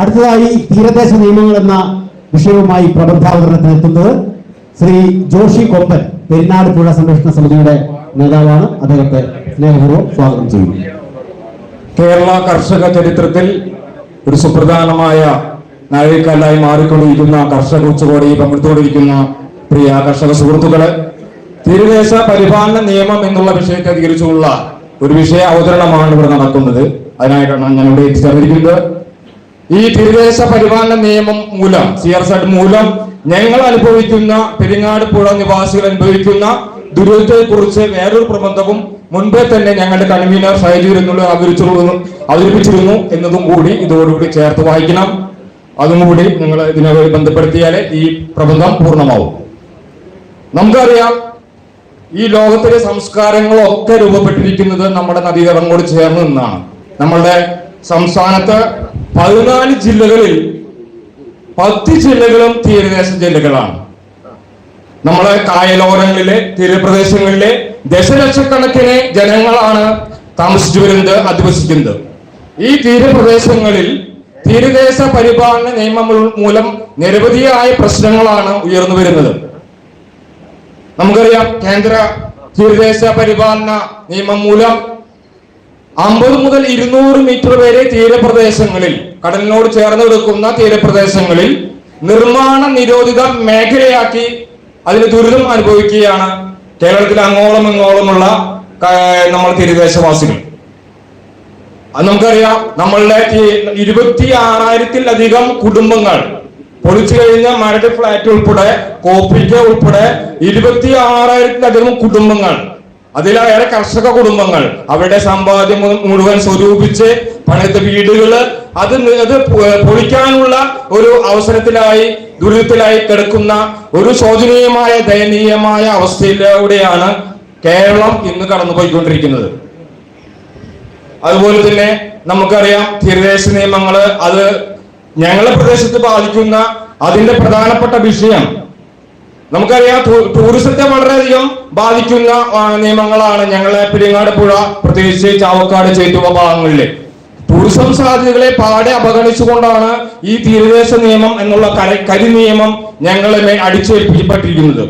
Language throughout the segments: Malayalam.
അടുത്തതായി തീരദേശ നിയമങ്ങൾ എന്ന വിഷയവുമായി പ്രബന്ധാവതരണത്തിന് എത്തുന്നത് ശ്രീ ജോഷി കൊപ്പൻ പെരിനാട് പുഴ സംരക്ഷണ സമിതിയുടെ നേതാവാണ്. അദ്ദേഹത്തെ സ്നേഹപൂർവം സ്വാഗതം ചെയ്യുന്നു. കേരള കർഷക ചരിത്രത്തിൽ ഒരു സുപ്രധാനമായ നാഴികക്കല്ലായി മാറിക്കൊണ്ടിരിക്കുന്ന കർഷക ഉച്ചകോടിയിൽ പങ്കെടുത്തുകൊണ്ടിരിക്കുന്ന പ്രിയ കർഷക സുഹൃത്തുക്കളെ തീരദേശ പരിപാലന നിയമം എന്നുള്ള വിഷയത്തെ അധികരിച്ചുള്ള ഒരു വിഷയ അവതരണമാണ് ഇവിടെ നടക്കുന്നത്. അതിനായിട്ടാണ് ഞാൻ ഇവിടെ എത്തിച്ചേർന്നിരിക്കുന്നത്. ഈ തീരദേശ പരിപാലന നിയമം മൂലം സി ആർ സെഡ് മൂലം ഞങ്ങൾ അനുഭവിക്കുന്ന പെരിങ്ങാട് പുഴ നിവാസികൾ അനുഭവിക്കുന്ന ദുരിതത്തെ കുറിച്ച് വേറൊരു പ്രബന്ധവും മുൻപേ തന്നെ ഞങ്ങളുടെ കൺവീനർ ഷൈജൂർ എന്നുള്ള അവതരിച്ചിരുന്നു അവതരിപ്പിച്ചിരുന്നു എന്നതും കൂടി ഇതോടുകൂടി ചേർത്ത് വായിക്കണം. അതും കൂടി നിങ്ങൾ ഇതിനുമായി ബന്ധപ്പെടുത്തിയാലേ ഈ പ്രബന്ധം പൂർണമാവും. നമുക്കറിയാം ഈ ലോകത്തിലെ സംസ്കാരങ്ങളൊക്കെ രൂപപ്പെട്ടിരിക്കുന്നത് നമ്മുടെ നദീതടങ്ങളോട് ചേർന്ന് നിന്നാണ്. നമ്മളുടെ സംസ്ഥാനത്ത് പതിനാല് ജില്ലകളിൽ പത്ത് ജില്ലകളും തീരദേശ ജില്ലകളാണ്. നമ്മളെ കായലോരങ്ങളിലെ തീരപ്രദേശങ്ങളിലെ ദശലക്ഷക്കണക്കിന് ജനങ്ങളാണ് താമസിച്ചു വരുന്നത് അധിവസിക്കുന്നത്. ഈ തീരപ്രദേശങ്ങളിൽ തീരദേശ പരിപാലന നിയമം മൂലം നിരവധിയായ പ്രശ്നങ്ങളാണ് ഉയർന്നു വരുന്നത്. നമുക്കറിയാം കേന്ദ്ര തീരദേശ പരിപാലന നിയമം മൂലം അമ്പത് മുതൽ ഇരുന്നൂറ് മീറ്റർ വരെ തീരപ്രദേശങ്ങളിൽ കടലിനോട് ചേർന്ന് കിടക്കുന്ന തീരപ്രദേശങ്ങളിൽ നിർമ്മാണ നിരോധിത മേഖലയാക്കി അതിന് ദുരിതം അനുഭവിക്കുകയാണ് കേരളത്തിൽ അങ്ങോളം ഇങ്ങോളമുള്ള നമ്മൾ തീരദേശവാസികൾ. അത് നമുക്കറിയാം നമ്മളുടെ ഇരുപത്തി ആറായിരത്തിലധികം കുടുംബങ്ങൾ പൊളിച്ചു കഴിഞ്ഞ മരട് ഫ്ലാറ്റ് ഉൾപ്പെടെ കോപ്പിക്ക ഉൾപ്പെടെ ഇരുപത്തി ആറായിരത്തിലധികം കുടുംബങ്ങൾ അതിലേറെ കർഷക കുടുംബങ്ങൾ അവരുടെ സമ്പാദ്യം മുഴുവൻ സ്വരൂപിച്ച് പണിത വീടുകൾ അത് അത് പൊളിക്കാനുള്ള ഒരു അവസരത്തിലായി ദുരിതത്തിലായി കിടക്കുന്ന ഒരു ശോചനീയമായ ദയനീയമായ അവസ്ഥയിലൂടെയാണ് കേരളം ഇന്ന് കടന്നുപോയിക്കൊണ്ടിരിക്കുന്നത്. അതുപോലെ തന്നെ നമുക്കറിയാം തീരദേശ നിയമങ്ങൾ അത് ഞങ്ങളുടെ പ്രദേശത്ത് ബാധിക്കുന്ന അതിന്റെ പ്രധാനപ്പെട്ട വിഷയം നമുക്കറിയാം ടൂറിസത്തെ വളരെയധികം ബാധിക്കുന്ന നിയമങ്ങളാണ് ഞങ്ങളെ പെരിങ്ങാട് പുഴ പ്രത്യേകിച്ച് ചാവക്കാട് ചേറ്റുവ ഭാഗങ്ങളിൽ ടൂറിസം സാധ്യതകളെ പാടെ അവഗണിച്ചുകൊണ്ടാണ് ഈ തീരദേശ നിയമം എന്നുള്ള കരി കരി നിയമം ഞങ്ങളെ മേൽ അടിച്ചേൽപ്പിക്കപ്പെട്ടിരിക്കുന്നത്.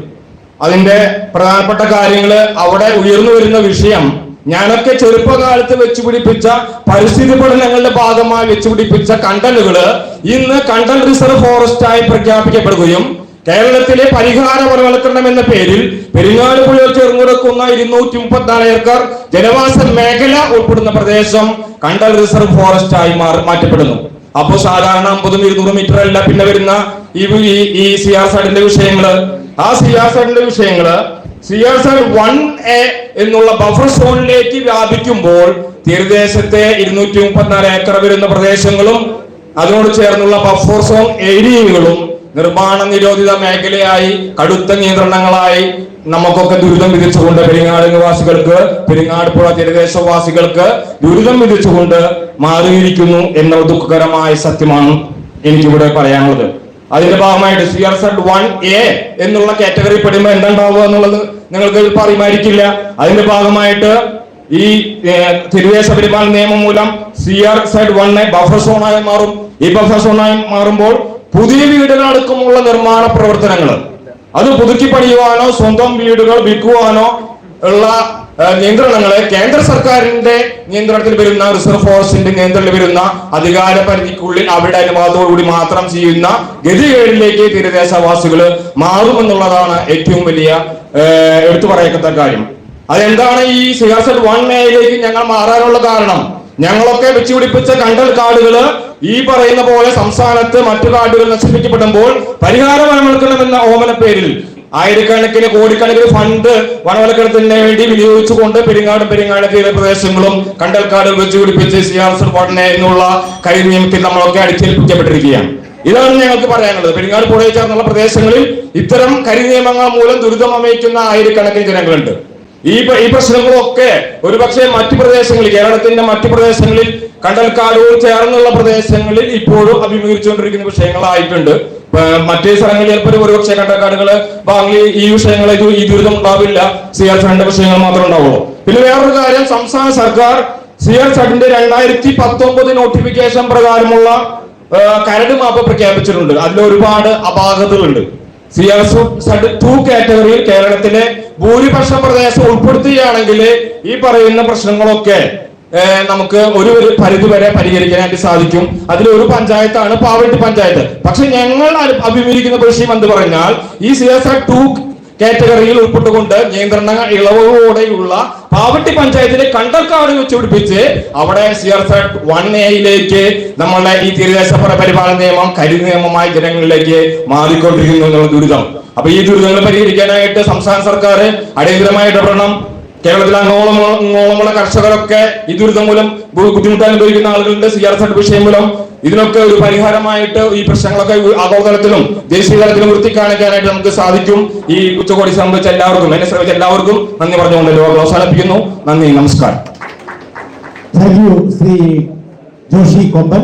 അതിന്റെ പ്രധാനപ്പെട്ട കാര്യങ്ങൾ അവിടെ ഉയർന്നു വരുന്ന വിഷയം ഞാനൊക്കെ ചെറുപ്പകാലത്ത് വെച്ചുപിടിപ്പിച്ച പരിസ്ഥിതി പഠനങ്ങളുടെ ഭാഗമായി വെച്ചുപിടിപ്പിച്ച കണ്ടലുകൾ ഇന്ന് കണ്ടൽ റിസർവ് ഫോറസ്റ്റ് ആയി പ്രഖ്യാപിക്കപ്പെടുകയും കേരളത്തിലെ പരിഹാര വനവൽക്കരണം എന്ന പേരിൽ പെരിങ്ങാട് പുഴയിൽ ചേർന്നുകിടക്കുന്ന ഇരുന്നൂറ്റി മുപ്പത്തിനാല് ഏക്കർ ജനവാസ മേഖല ഉൾപ്പെടുന്ന പ്രദേശം കണ്ടൽ റിസർവ് ഫോറസ്റ്റ് ആയി മാറി മാറ്റപ്പെടുന്നു. അപ്പോൾ സാധാരണ അമ്പതും ഇരുന്നൂറ് മീറ്റർ അല്ല പിന്നെ വരുന്ന ഈ ഈ- ഈ സി ആർ സൈഡിന്റെ വിഷയങ്ങൾ. ആ സി ആർ സൈഡിന്റെ വിഷയങ്ങൾ C R Z one A എന്നുള്ള ബഫർ സോണിലേക്ക് വ്യാപിക്കുമ്പോൾ തീരദേശത്തെ ഇരുന്നൂറ്റി മുപ്പത്തിനാല് ഏക്കർ വരുന്ന പ്രദേശങ്ങളും അതിനോട് ചേർന്നുള്ള ബഫർ സോൺ ഏരിയകളും നിർമ്മാണ നിരോധിത മേഖലയായി കടുത്ത നിയന്ത്രണങ്ങളായി നമുക്കൊക്കെ ദുരിതം വിധിച്ചുകൊണ്ട് പെരിങ്ങാട് നിവാസികൾക്ക് പെരിങ്ങാട് പുഴ തീരദേശവാസികൾക്ക് ദുരിതം വിധിച്ചുകൊണ്ട് മാറിയിരിക്കുന്നു എന്ന ദുഃഖകരമായ സത്യമാണ് എനിക്കിവിടെ പറയാനുള്ളത്. അതിന്റെ ഭാഗമായിട്ട് C R Z one A എന്നുള്ള കാറ്റഗറി പെടുമ്പോൾ എന്തുണ്ടാവുക എന്നുള്ളത് നിങ്ങൾക്ക് അറിയുമായിരിക്കില്ല അതിന്റെ ഭാഗമായിട്ട് ഈ തിരുവേശ പരിപാലന നിയമം മൂലം C R Z A buffer സോണായി മാറും. ഈ ബഫർ സോണായി മാറുമ്പോൾ പുതിയ വീടുകളടക്കമുള്ള നിർമ്മാണ പ്രവർത്തനങ്ങൾ. അത് പുതുക്കി പണിയുവാനോ സ്വന്തം വീടുകൾ വിൽക്കുവാനോ ഉള്ള നിയന്ത്രണങ്ങളെ കേന്ദ്ര സർക്കാരിന്റെ നിയന്ത്രണത്തിൽ വരുന്ന റിസർവ് ഫോഴ്സിന്റെ നിയന്ത്രണത്തിൽ വരുന്ന അധികാര പരിധിക്കുള്ളിൽ അവരുടെ അനുവാദത്തോടുകൂടി മാത്രം ചെയ്യുന്ന ഗതികേടിലേക്ക് തീരദേശവാസികൾ മാറുമെന്നുള്ളതാണ് ഏറ്റവും വലിയ എടുത്തു പറയത്തക്ക കാര്യം. അതെന്താണ് ഈ സിയാസത്ത് വൺ മേയിലേക്ക് ഞങ്ങൾ മാറാനുള്ള കാരണം? ഞങ്ങളൊക്കെ വെച്ചുപിടിപ്പിച്ച കണ്ടൽ കാടുകൾ ഈ പറയുന്ന പോലെ സംസ്ഥാനത്ത് മറ്റു കാടുകൾ നശിപ്പിക്കപ്പെടുമ്പോൾ പരിഹാര വനവൽക്കരണമെന്ന ഓമന പേരിൽ ആയിരക്കണക്കിന് കോടിക്കണക്കിന് ഫണ്ട് വനവൽക്കരണത്തിന് വേണ്ടി വിനിയോഗിച്ചുകൊണ്ട് പെരിങ്ങാടും പെരിങ്ങാട് തീരപ്രദേശങ്ങളും കണ്ടൽക്കാടുകൾ വെച്ചുപിടിപ്പിച്ച് ആർ പഠന എന്നുള്ള കൈ നിയമത്തിൽ നമ്മളൊക്കെ അടിച്ചേൽപ്പിക്കപ്പെട്ടിരിക്കുകയാണ്. ഇതാണ് ഞങ്ങൾക്ക് പറയാനുള്ളത്. പെരിങ്ങാട് പുഴയിൽ ചേർന്നുള്ള പ്രദേശങ്ങളിൽ ഇത്തരം കരിനിയമങ്ങൾ മൂലം ദുരിതം അമയിക്കുന്ന ആയിരക്കണക്കിന് ജനങ്ങളുണ്ട്. ഈ ഈ പ്രശ്നങ്ങളൊക്കെ ഒരുപക്ഷെ മറ്റു പ്രദേശങ്ങളിൽ കേരളത്തിന്റെ മറ്റു പ്രദേശങ്ങളിൽ കണ്ടൽക്കാടുകൾ ചേർന്നുള്ള പ്രദേശങ്ങളിൽ ഇപ്പോഴും അഭിമുഖീകരിച്ചുകൊണ്ടിരിക്കുന്ന വിഷയങ്ങളായിട്ടുണ്ട്. മറ്റേ സ്ഥലങ്ങളിൽ ചിലപ്പോൾ ഒരുപക്ഷെ കണ്ടൽക്കാടുകൾ വാങ്ങി ഈ വിഷയങ്ങളെ ഈ ദുരിതം ഉണ്ടാവില്ല. സി ആർ ഫണ്ട് വിഷയങ്ങൾ മാത്രം ഉണ്ടാവുള്ളൂ. പിന്നെ വേറൊരു കാര്യം സംസ്ഥാന സർക്കാർ സി ആർ ഫണ്ടിന്റെ രണ്ടായിരത്തി പത്തൊമ്പത് നോട്ടിഫിക്കേഷൻ പ്രകാരമുള്ള കരട് മാപ്പ് പ്രഖ്യാപിച്ചിട്ടുണ്ട്. അതിൽ ഒരുപാട് അപാകതകളുണ്ട് സി ആർ ടു കാറ്റഗറിയിൽ കേരളത്തിലെ ഭൂരിപക്ഷം പ്രദേശം ഉൾപ്പെടുത്തുകയാണെങ്കിൽ ഈ പറയുന്ന പ്രശ്നങ്ങളൊക്കെ നമുക്ക് ഒരു ഒരു പരിധി വരെ പരിഹരിക്കാനായിട്ട് സാധിക്കും. അതിൽ ഒരു പഞ്ചായത്താണ് പാവട്ടി പഞ്ചായത്ത്. പക്ഷെ ഞങ്ങൾ അഭി- അഭിമുഖീകരിക്കുന്ന വിഷയം എന്ന് പറഞ്ഞാൽ ഈ സി എസ് ആർ ടു കാറ്റഗറിയിൽ ഉൾപ്പെട്ടുകൊണ്ട് നിയന്ത്രണ ഇളവോടെയുള്ള പാവട്ടി പഞ്ചായത്തിലെ കണ്ടൽക്കാട് വെച്ച് പിടിപ്പിച്ച് അവിടെ സി ആർ വൺ എയിലേക്ക് നമ്മളുടെ ഈ തീരദേശ പര- പരിപാലന നിയമം കരി നിയമമായി ജനങ്ങളിലേക്ക് മാറിക്കൊണ്ടിരിക്കുന്നു എന്നുള്ള ദുരിതം. അപ്പൊ ഈ ദുരിതങ്ങൾ പരിഹരിക്കാനായിട്ട് സംസ്ഥാന സർക്കാർ അടിയന്തരമായി ഇടപെടണം കേരളത്തിലെ അങ്ങോളം അങ്ങോളമുള്ള കർഷകരൊക്കെ ഈ ദുരിതം മൂലം ബുദ്ധിമുട്ട് അനുഭവിക്കുന്ന ആളുകളുടെ സി ആർ വിഷയം മൂലം ഇതിനൊക്കെ ഒരു പരിഹാരമായിട്ട് ഈ പ്രശ്നങ്ങളൊക്കെ ആഗോളതലത്തിലും ദേശീയ തലത്തിലും വൃത്തി കാണിക്കാനായിട്ട് നമുക്ക് സാധിക്കും. ഈ ഉച്ചകോടി സംബന്ധിച്ച എല്ലാവർക്കും എന്നെ ശ്രമിച്ച എല്ലാവർക്കും നന്ദി പറഞ്ഞുകൊണ്ട് ലോകം അവസാനിപ്പിക്കുന്നു. നന്ദി നമസ്കാരം. ശ്രീ ജോഷി കൊമ്പൻ.